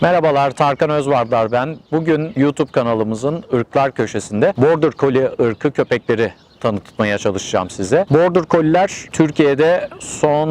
Merhabalar Tarkan Özvardar ben. Bugün YouTube kanalımızın ırklar köşesinde Border Collie ırkı köpekleri tanıtmaya çalışacağım size. Border Collie'ler Türkiye'de son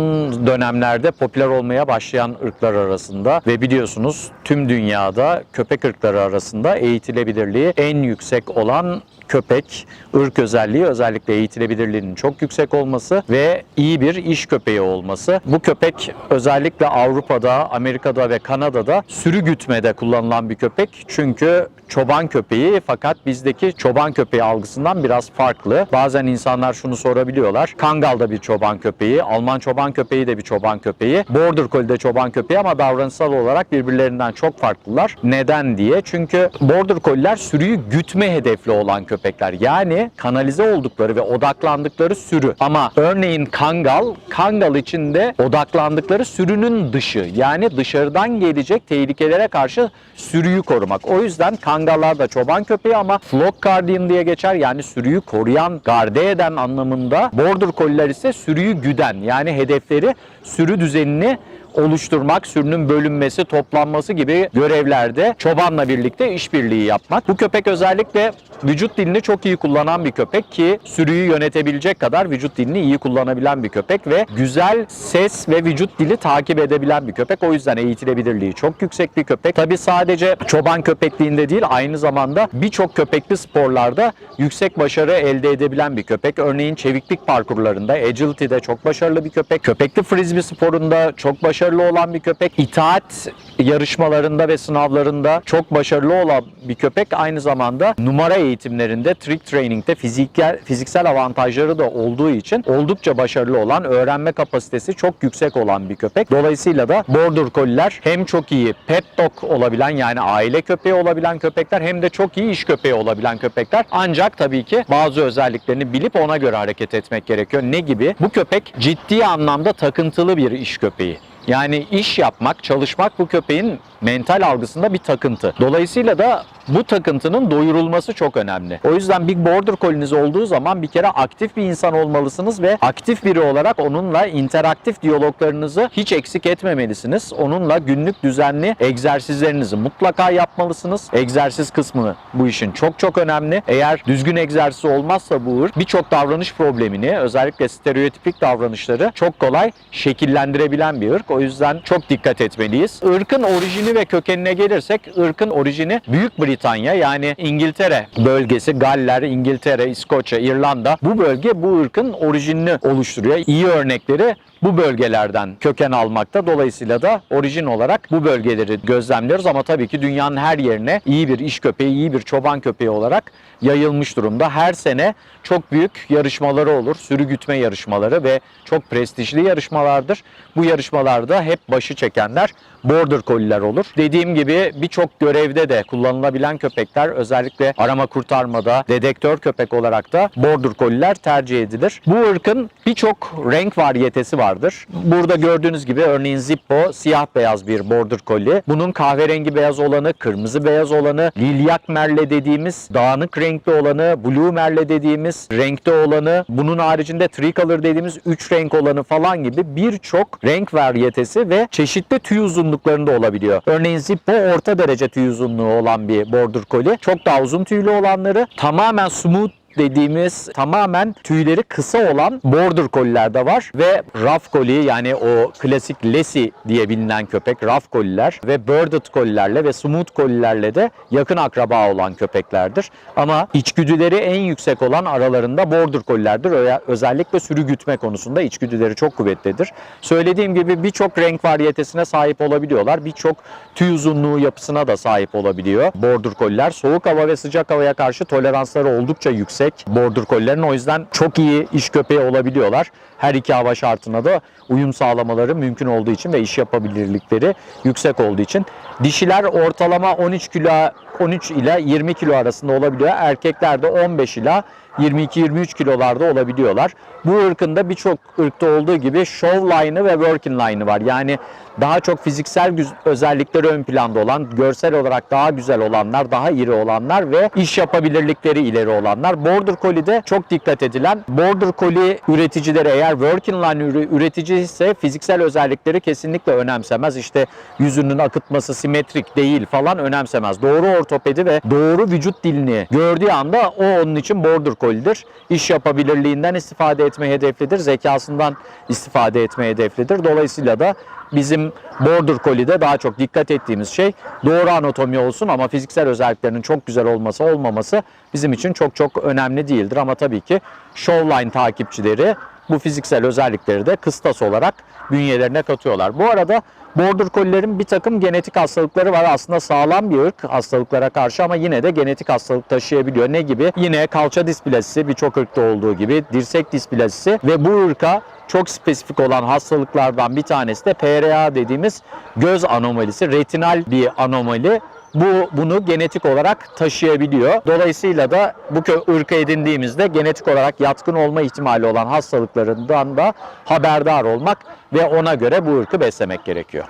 dönemlerde popüler olmaya başlayan ırklar arasında ve biliyorsunuz tüm dünyada köpek ırkları arasında eğitilebilirliği en yüksek olan köpek, ırk özelliği özellikle eğitilebilirliğinin çok yüksek olması ve iyi bir iş köpeği olması. Bu köpek özellikle Avrupa'da, Amerika'da ve Kanada'da sürü gütmede kullanılan bir köpek. Çünkü çoban köpeği fakat bizdeki çoban köpeği algısından biraz farklı. Bazen insanlar şunu sorabiliyorlar. Kangal da bir çoban köpeği, Alman çoban köpeği de bir çoban köpeği, Border Collie de çoban köpeği ama davranışsal olarak birbirlerinden çok farklılar. Neden diye? Çünkü Border Collie'ler sürüyü gütme hedefli olan köpekler. Yani kanalize oldukları ve odaklandıkları sürü. Ama örneğin Kangal, Kangal içinde odaklandıkları sürünün dışı. Yani dışarıdan gelecek tehlikelere karşı sürüyü korumak. O yüzden Kangallar da çoban köpeği ama flock guardian diye geçer. Yani sürüyü koruyan, garde eden anlamında. Border Collie'ler ise sürüyü güden. Yani hedefleri sürü düzenini oluşturmak, sürünün bölünmesi, toplanması gibi görevlerde çobanla birlikte işbirliği yapmak. Bu köpek özellikle vücut dilini çok iyi kullanan bir köpek ki sürüyü yönetebilecek kadar vücut dilini iyi kullanabilen bir köpek ve güzel ses ve vücut dili takip edebilen bir köpek. O yüzden eğitilebilirliği çok yüksek bir köpek. Tabi sadece çoban köpekliğinde değil aynı zamanda birçok köpekli sporlarda yüksek başarı elde edebilen bir köpek. Örneğin çeviklik parkurlarında, agility'de çok başarılı bir köpek. Köpekli frisbee sporunda çok başarılı olan bir köpek. İtaat yarışmalarında ve sınavlarında çok başarılı olan bir köpek. Aynı zamanda numara eğitimlerinde, trick training'de fiziksel, fiziksel avantajları da olduğu için oldukça başarılı olan, öğrenme kapasitesi çok yüksek olan bir köpek. Dolayısıyla da Border Collie'ler hem çok iyi pet dog olabilen yani aile köpeği olabilen köpekler hem de çok iyi iş köpeği olabilen köpekler. Ancak tabii ki bazı özelliklerini bilip ona göre hareket etmek gerekiyor. Ne gibi? Bu köpek ciddi anlamda takıntılı bir iş köpeği. Yani iş yapmak, çalışmak bu köpeğin mental algısında bir takıntı. Dolayısıyla da bu takıntının doyurulması çok önemli. O yüzden Big Border Collie'niz olduğu zaman bir kere aktif bir insan olmalısınız ve aktif biri olarak onunla interaktif diyaloglarınızı hiç eksik etmemelisiniz. Onunla günlük düzenli egzersizlerinizi mutlaka yapmalısınız. Egzersiz kısmı bu işin çok çok önemli. Eğer düzgün egzersiz olmazsa bu ırk birçok davranış problemini özellikle stereotipik davranışları çok kolay şekillendirebilen bir ırk. O yüzden çok dikkat etmeliyiz. Irkın orijini ve kökenine gelirsek ırkın orijini Büyük Britanya yani İngiltere bölgesi, Galler, İngiltere, İskoçya, İrlanda bu bölge bu ırkın orijinini oluşturuyor. İyi örnekleri bu bölgelerden köken almakta. Dolayısıyla da orijin olarak bu bölgeleri gözlemliyoruz ama tabii ki dünyanın her yerine iyi bir iş köpeği, iyi bir çoban köpeği olarak yayılmış durumda. Her sene çok büyük yarışmaları olur. Sürü gütme yarışmaları ve çok prestijli yarışmalardır. Bu yarışmalarda hep başı çekenler Border Collie'ler olur. Dediğim gibi birçok görevde de kullanılabilen köpekler özellikle arama kurtarmada dedektör köpek olarak da Border Collie'ler tercih edilir. Bu ırkın birçok renk varyetesi vardır. Burada gördüğünüz gibi örneğin Zippo siyah beyaz bir Border Collie. Bunun kahverengi beyaz olanı, kırmızı beyaz olanı, lilyak merle dediğimiz dağınık renkli olanı, blue merle dediğimiz renkte olanı, bunun haricinde tricolor dediğimiz üç renk olanı falan gibi birçok renk varyetesi ve çeşitli tüy uzunluklarında olabiliyor. Örneğin Zippo orta derece tüy uzunluğu olan bir Border Collie. Çok daha uzun tüylü olanları tamamen smooth dediğimiz tamamen tüyleri kısa olan border collie'lerde var ve rough collie yani o klasik Lassie diye bilinen köpek rough collie'ler ve birded collie'lerle ve smooth collie'lerle de yakın akraba olan köpeklerdir. Ama içgüdüleri en yüksek olan aralarında border collie'lerdir. Ö- Özellikle sürü gütme konusunda içgüdüleri çok kuvvetlidir. Söylediğim gibi birçok renk varyetesine sahip olabiliyorlar. Birçok tüy uzunluğu yapısına da sahip olabiliyor border collie'ler. Soğuk hava ve sıcak havaya karşı toleransları oldukça yüksek border collie'lerin. O yüzden çok iyi iş köpeği olabiliyorlar. Her iki hava şartına da uyum sağlamaları mümkün olduğu için ve iş yapabilirlikleri yüksek olduğu için. Dişiler ortalama 13 kilo 13 ila 20 kilo arasında olabiliyor. Erkekler de 15 ila 22-23 kilolarda olabiliyorlar. Bu ırkın da birçok ırkta olduğu gibi show line'ı ve working line'ı var. Yani daha çok fiziksel özellikleri ön planda olan, görsel olarak daha güzel olanlar, daha iri olanlar ve iş yapabilirlikleri ileri olanlar. Border Collie'de çok dikkat edilen, Border Collie üreticileri eğer working line üretici ise fiziksel özellikleri kesinlikle önemsemez. İşte yüzünün akıtması simetrik değil falan önemsemez. Doğru ortopedi ve doğru vücut dilini gördüğü anda o onun için Border Collie'dir. İş yapabilirliğinden istifade etmeyi hedeflidir, zekasından istifade etmeyi hedeflidir. Dolayısıyla da bizim Border Collie'de daha çok dikkat ettiğimiz şey doğru anatomi olsun ama fiziksel özelliklerinin çok güzel olması olmaması bizim için çok çok önemli değildir. Ama tabii ki Showline takipçileri bu fiziksel özellikleri de kıstas olarak bünyelerine katıyorlar. Bu arada Border Collie'lerin bir takım genetik hastalıkları var. Aslında sağlam bir ırk hastalıklara karşı ama yine de genetik hastalık taşıyabiliyor. Ne gibi? Yine kalça displasisi birçok ırkta olduğu gibi dirsek displasisi ve bu ırka çok spesifik olan hastalıklardan bir tanesi de PRA dediğimiz göz anomalisi, retinal bir anomali. Bu bunu genetik olarak taşıyabiliyor. Dolayısıyla da bu ırkı edindiğimizde genetik olarak yatkın olma ihtimali olan hastalıklarından da haberdar olmak ve ona göre bu ırkı beslemek gerekiyor.